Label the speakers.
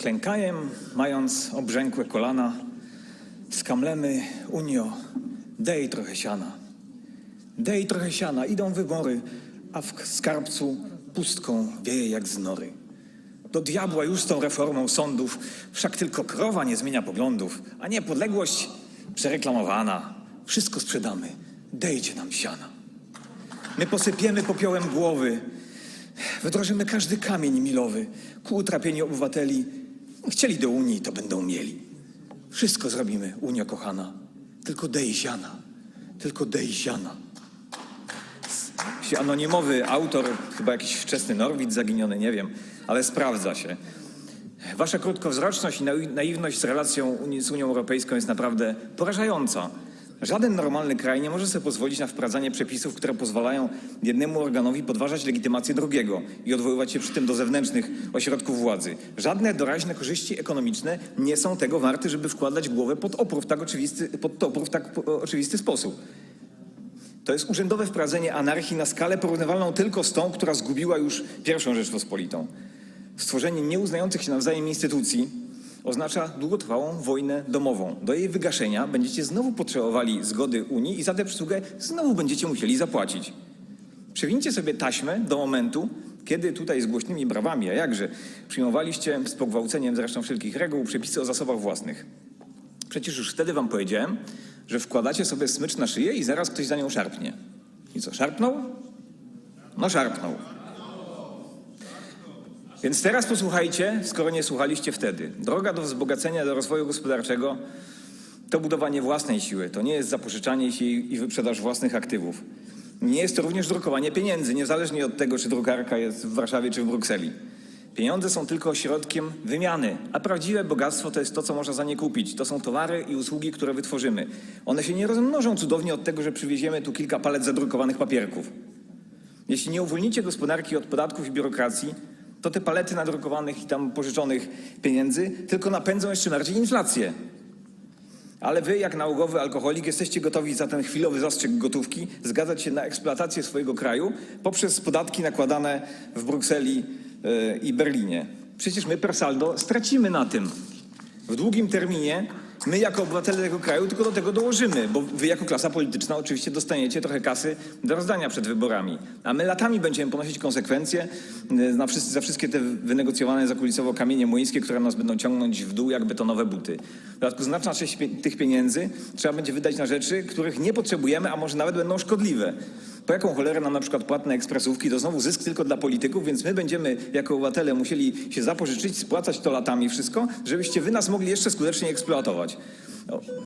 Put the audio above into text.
Speaker 1: Klękajem, mając obrzękłe kolana, skamlemy Unio, dej trochę siana. Dej trochę siana, idą wybory, a w skarbcu pustką wieje jak z nory. Do diabła już z tą reformą sądów, wszak tylko krowa nie zmienia poglądów, a niepodległość przereklamowana. Wszystko sprzedamy, dejcie nam siana. My posypiemy popiołem głowy, wydrożymy każdy kamień milowy ku utrapieniu obywateli. Chcieli do Unii, to będą mieli. Wszystko zrobimy, Unio kochana. Tylko dej siana. Tylko dej siana. S- Anonimowy autor, chyba jakiś wczesny Norwid zaginiony, nie wiem, ale sprawdza się. Wasza krótkowzroczność i naiw- naiwność z relacją z Unią Europejską jest naprawdę porażająca. Żaden normalny kraj nie może sobie pozwolić na wprowadzanie przepisów, które pozwalają jednemu organowi podważać legitymację drugiego i odwoływać się przy tym do zewnętrznych ośrodków władzy. Żadne doraźne korzyści ekonomiczne nie są tego warte, żeby wkładać głowę pod opór w tak oczywisty, pod topór w tak po- oczywisty sposób. To jest urzędowe wprowadzenie anarchii na skalę porównywalną tylko z tą, która zgubiła już pierwszą Rzeczpospolitą. Stworzenie nieuznających się nawzajem instytucji oznacza długotrwałą wojnę domową. Do jej wygaszenia będziecie znowu potrzebowali zgody Unii i za tę przysługę znowu będziecie musieli zapłacić. Przewincie sobie taśmę do momentu, kiedy tutaj z głośnymi brawami, a jakże, przyjmowaliście z pogwałceniem zresztą wszelkich reguł przepisy o zasobach własnych. Przecież już wtedy wam powiedziałem, że wkładacie sobie smycz na szyję i zaraz ktoś za nią szarpnie. I co, szarpnął? No szarpnął. Więc teraz posłuchajcie, skoro nie słuchaliście wtedy. Droga do wzbogacenia, do rozwoju gospodarczego to budowanie własnej siły. To nie jest zapożyczanie się i wyprzedaż własnych aktywów. Nie jest to również drukowanie pieniędzy, niezależnie od tego, czy drukarka jest w Warszawie czy w Brukseli. Pieniądze są tylko środkiem wymiany, a prawdziwe bogactwo to jest to, co można za nie kupić. To są towary i usługi, które wytworzymy. One się nie rozmnożą cudownie od tego, że przywieziemy tu kilka palet zadrukowanych papierków. Jeśli nie uwolnicie gospodarki od podatków i biurokracji, to te palety nadrukowanych i tam pożyczonych pieniędzy tylko napędzą jeszcze bardziej inflację. Ale wy, jak nałogowy alkoholik, jesteście gotowi za ten chwilowy zastrzyk gotówki zgadzać się na eksploatację swojego kraju poprzez podatki nakładane w Brukseli yy, i Berlinie. Przecież my per saldo stracimy na tym. W długim terminie my jako obywatele tego kraju tylko do tego dołożymy, bo wy jako klasa polityczna oczywiście dostaniecie trochę kasy do rozdania przed wyborami. A my latami będziemy ponosić konsekwencje y, na wszyscy, za wszystkie te wynegocjowane zakulisowo kamienie młyńskie, które nas będą ciągnąć w dół jak betonowe buty. W dodatku znaczna część tych pieniędzy trzeba będzie wydać na rzeczy, których nie potrzebujemy, a może nawet będą szkodliwe. Po jaką cholerę nam na przykład płatne ekspresówki, to znowu zysk tylko dla polityków, więc my będziemy jako obywatele musieli się zapożyczyć, spłacać to latami wszystko, żebyście wy nas mogli jeszcze skutecznie eksploatować. O,